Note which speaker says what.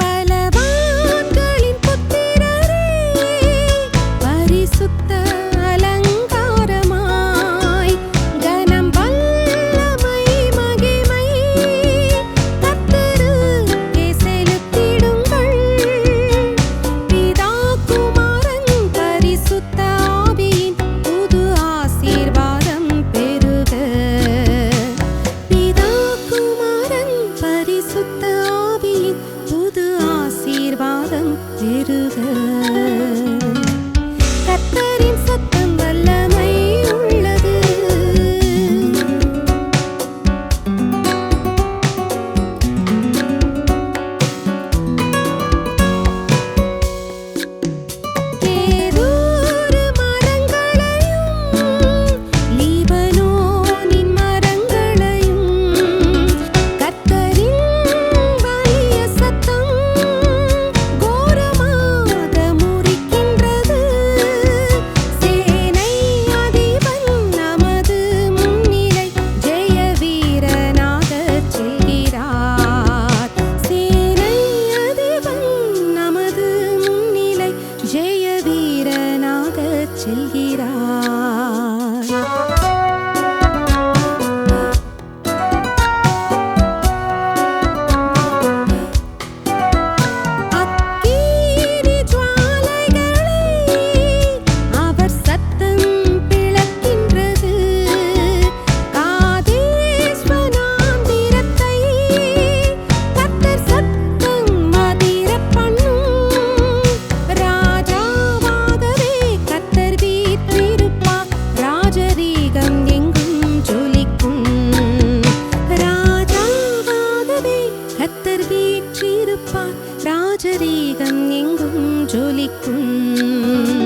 Speaker 1: बलबा வீற்றிருப்பார் ஜொலிக்கும்